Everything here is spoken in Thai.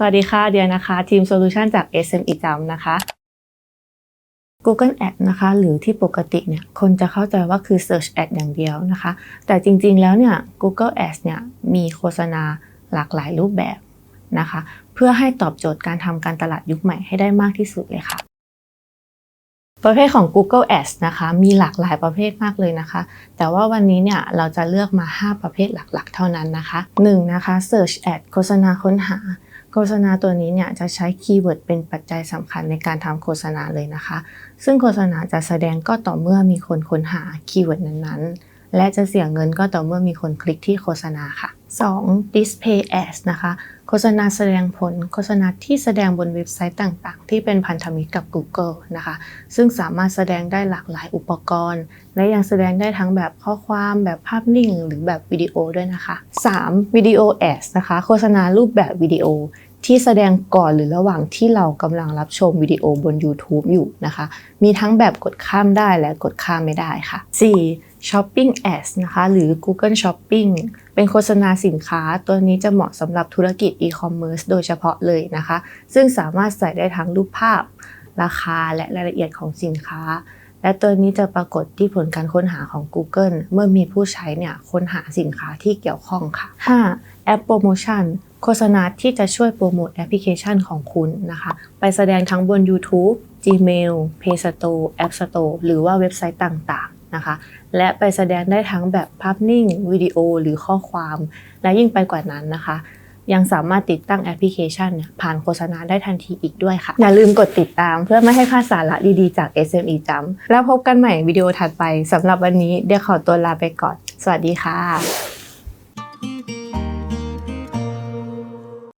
สวัสดีค่ะ เดียนะคะ ทีมโซลูชันจาก SME จำนะคะ Google Ad นะคะ หรือที่ปกติเนี่ย คนจะเข้าใจว่าคือ Search Ad อย่างเดียวนะคะ แต่จริงๆแล้วเนี่ย Google Ads เนี่ย มีโฆษณาหลากหลายรูปแบบนะคะ เพื่อให้ตอบโจทย์การทำการตลาดยุคใหม่ให้ได้มากที่สุดเลยค่ะ ประเภทของ Google Ads นะคะ มีหลากหลายประเภทมากเลยนะคะ แต่ว่าวันนี้เนี่ย เราจะเลือกมา 5 ประเภทหลักๆ เท่านั้นนะคะ 1. นะคะ Search Ad โฆษณาค้นหา โฆษณาตัวนี้เนี่ยจะใช้คีย์เวิร์ดเป็นปัจจัยสำคัญในการทำโฆษณาเลยนะคะ ซึ่งโฆษณาจะแสดงก็ต่อเมื่อมีคนค้นหาคีย์เวิร์ดนั้นๆ และจะเสียเงินก็ต่อเมื่อมีคนคลิกที่โฆษณาค่ะ 2. Display Ads นะคะ โฆษณาแสดงผล โฆษณาที่แสดงบนเว็บไซต์ต่างๆ ที่เป็นพันธมิตรกับ Google นะคะ ซึ่งสามารถแสดงได้หลากหลายอุปกรณ์ และยังแสดงได้ทั้งแบบข้อความแบบภาพนิ่ง หรือแบบวิดีโอด้วยนะคะ 3. Video Ads นะคะ โฆษณารูปแบบวิดีโอที่แสดงก่อนหรือระหว่างที่เรากำลังรับชมวิดีโอบน YouTube อยู่นะคะ มีทั้งแบบกดข้ามได้และกดข้ามไม่ได้ค่ะ 4. Shopping Ads นะคะ หรือ Google Shopping เป็นโฆษณาสินค้า ตัวนี้จะเหมาะสำหรับธุรกิจ e-commerce โดยเฉพาะเลยนะคะ ซึ่งสามารถใส่ได้ทั้งรูปภาพ ราคาและรายละเอียดของสินค้า และตัวนี้จะปรากฏที่ผลการค้นหาของ Google เมื่อมีผู้ใช้เนี่ยค้นหาสินค้าที่เกี่ยวข้องค่ะ 5. แอปโปรโมชั่นโฆษณาที่จะช่วยโปรโมทแอปพลิเคชันของคุณนะคะ ไปแสดงทั้งบน YouTube Gmail Play Store App Store หรือว่าเว็บไซต์ต่างๆ นะคะ และไปแสดงได้ทั้งแบบภาพนิ่งวิดีโอหรือข้อความ และยิ่งไปกว่านั้นนะคะ ยังสามารถติดตั้งแอปพลิเคชันผ่านโฆษณาได้ทันทีอีกด้วยค่ะ อย่าลืมกดติดตามเพื่อไม่ให้พลาดสาระดีๆจาก SME จำแล้วพบกันใหม่วิดีโอถัดไปสำหรับวันนี้เดี๋ยวขอตัวลาไปก่อน สวัสดีค่ะ